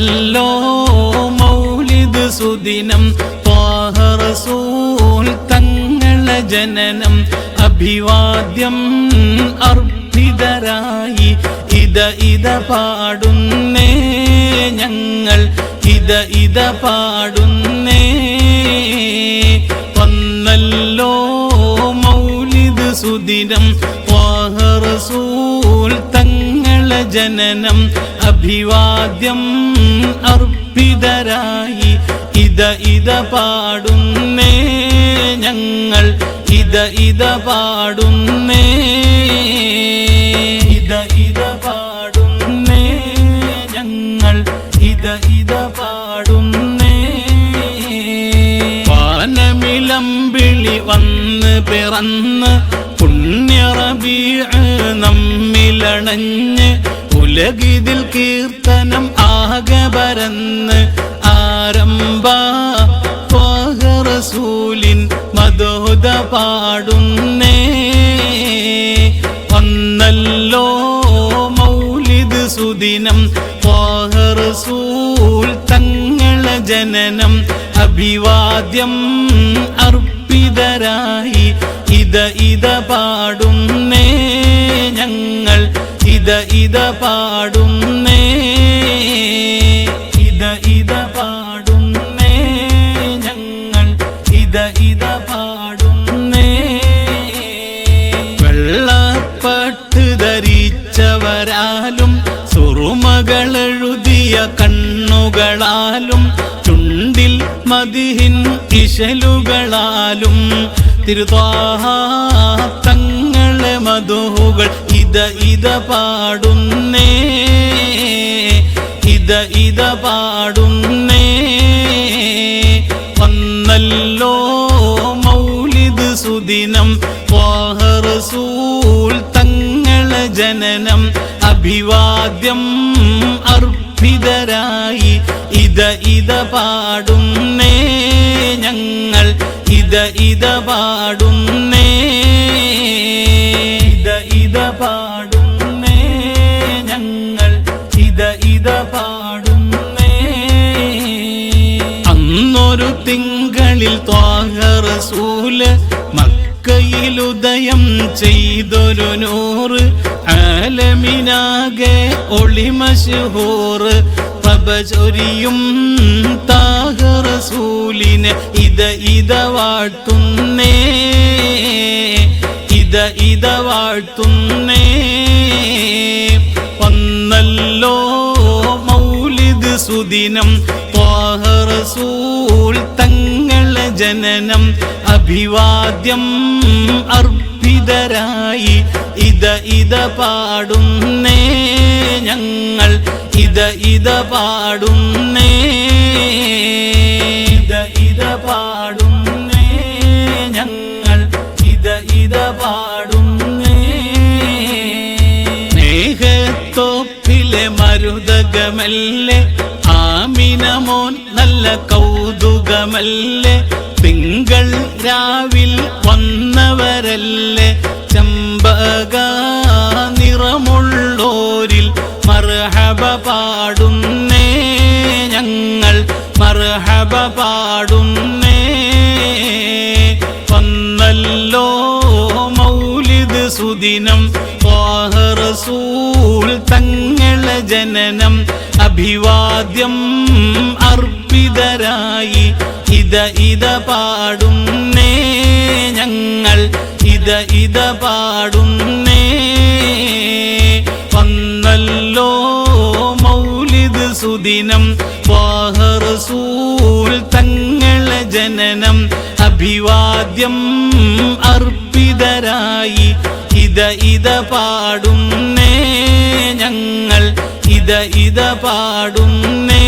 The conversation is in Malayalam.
വന്നല്ലോ മൗലിദ് സുദിനം റസൂൽ ജനനം അഭിവാദ്യം അർപ്പിതരായി. ഇത ഇത പാടുന്നേ ഞങ്ങൾ ഇത ഇത പാടുന്നേ വന്നല്ലോ മൗലിദ് സുദിനം റസൂൽ തങ്ങളെ ജനനം അഭിവാദ്യം അർപ്പിതരായി ഇത ഇത പാടുന്നേ ഞങ്ങൾ। ഇത ഇത പാടുന്നേ ഇത ഇത പാടുന്നേ ഞങ്ങൾ। ഇത ഇത പാടുന്നേ വാനമിലമ്പിളി വന്ന് പിറന്ന് പുണ്യറബീഅ നമ്മിലണഞ്ഞ് ഉലകിതിൽ കീർത്തനം ആകെ പരന്ന് ആരംഭ റസൂലിൻ പാടുന്നേ. വന്നല്ലോ മൗലിദ് സുദിനം റസൂൽ തങ്ങളെ ജനനം അഭിവാദ്യം അർപ്പിതരായി ഇത ഇത പാടുന്നേ ഞങ്ങൾ ഇത ഇത പാടുന്നേ ഇത പാടുന്നേ ഞങ്ങൾ ഇത പാടുന്നേ. സുറുമകളെഴുതിയ കണ്ണുകളാലും ചുണ്ടിൽ മതിഹിൻ ഇശലുകളാലും തിരുതാഹ തങ്ങളെ മധുകൾ ഇത ഇത പാടുന്നേ ഇത ഇത പാടുന്നേ. വന്നല്ലോ മൗലിദ് സുദിനം റസൂൽ തങ്ങളെ ജനനം അഭിവാദ്യം അർപ്പിതരായി ഇത ഇത പാടുന്നേ ഞങ്ങൾ ഇത ഇത പാടുന്നേ. ഇത ഇത പാടുന്നേ ഞങ്ങൾ ഇത ഇത പാടുന്നേ. അന്നൊരു തിങ്കളിൽ ത്വാഹ റസൂൽ മക്കയിലുദയം ചെയ്തൊരു നൂറ് ആലമിനാകെ ഒളിമശഹൂറ് പ്രഭചൊരിയും താഹറസൂലിന് ഇത ഇത വാഴ്ത്തുന്നേ ഇത ഇത വാഴ്ത്തുന്നേ. വന്നല്ലോ മൗലിദ് സുദിനം താഹറസൂൽ റസൂൽ തങ്ങളെ ജനനം അഭിവാദ്യം അർപ്പിതരായി ഇത ഇത പാടുന്നേ. ഞങ്ങൾ ഇത ഇത പാടുന്നേ. ഇത ഇത പാടുന്നേ. ഞങ്ങൾ ഇത ഇത പാടുന്നേ. സ്നേഹത്തോപ്പിലെ മരുതകമല്ലേ? ആമിനമോൻ നല്ല കൗതുകമല്ലേ? തിങ്കൾ രാവിൽ വന്നവരല്ലേ? ചമ്പക മർഹബ പാടുന്നേ. വന്നല്ലോ മൗലിദ് സുദിനം റസൂൽ തങ്ങളെ ജനനം അഭിവാദ്യം അർപ്പിതരായി. ഇത ഇത പാടുന്നേ ഞങ്ങൾ ഇത ഇത പാടുന്നേ. വന്നല്ലോ മൗലിദ് സുദിനം ത്വാഹ അഭിവാദ്യം അർപ്പിതരായി. ഇത ഇത പാടുന്നേ ഞങ്ങൾ. ഇത ഇത പാടുന്നേ